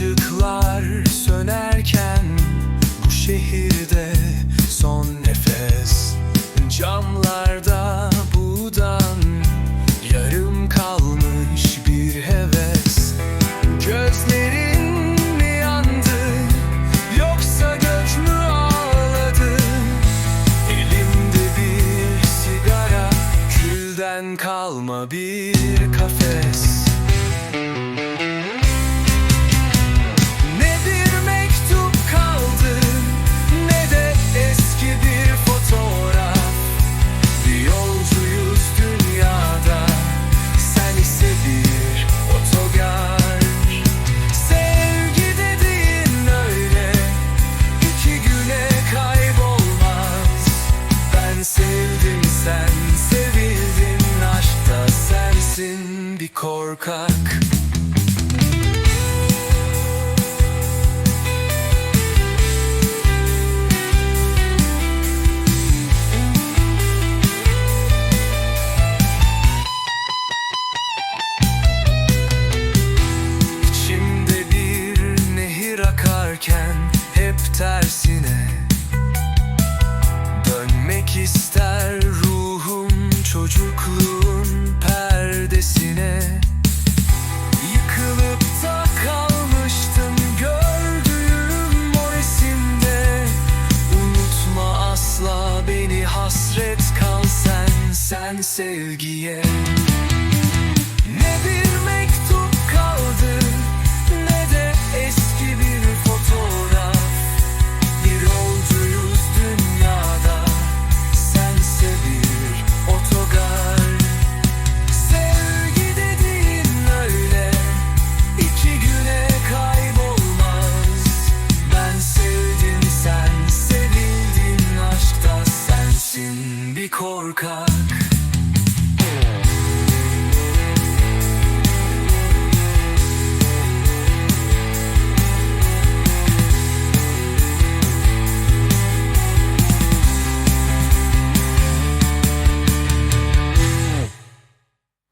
Işıklar sönerken bu şehirde son nefes. Camlarda buğdan yarım kalmış bir heves. Gözlerin mi yandı yoksa göç ağladı? Elimde bir sigara külden kalma bir korkak. İçimde bir nehir akarken hep tersine sevgiye. Ne bir mektup kaldı ne de eski bir fotoğraf. Bir yolcuyuz dünyada sense bir otogar. Sevgi dediğin öyle iki güne kaybolmaz. Ben sevdim sen sevildin aşkta sensin bir korkak.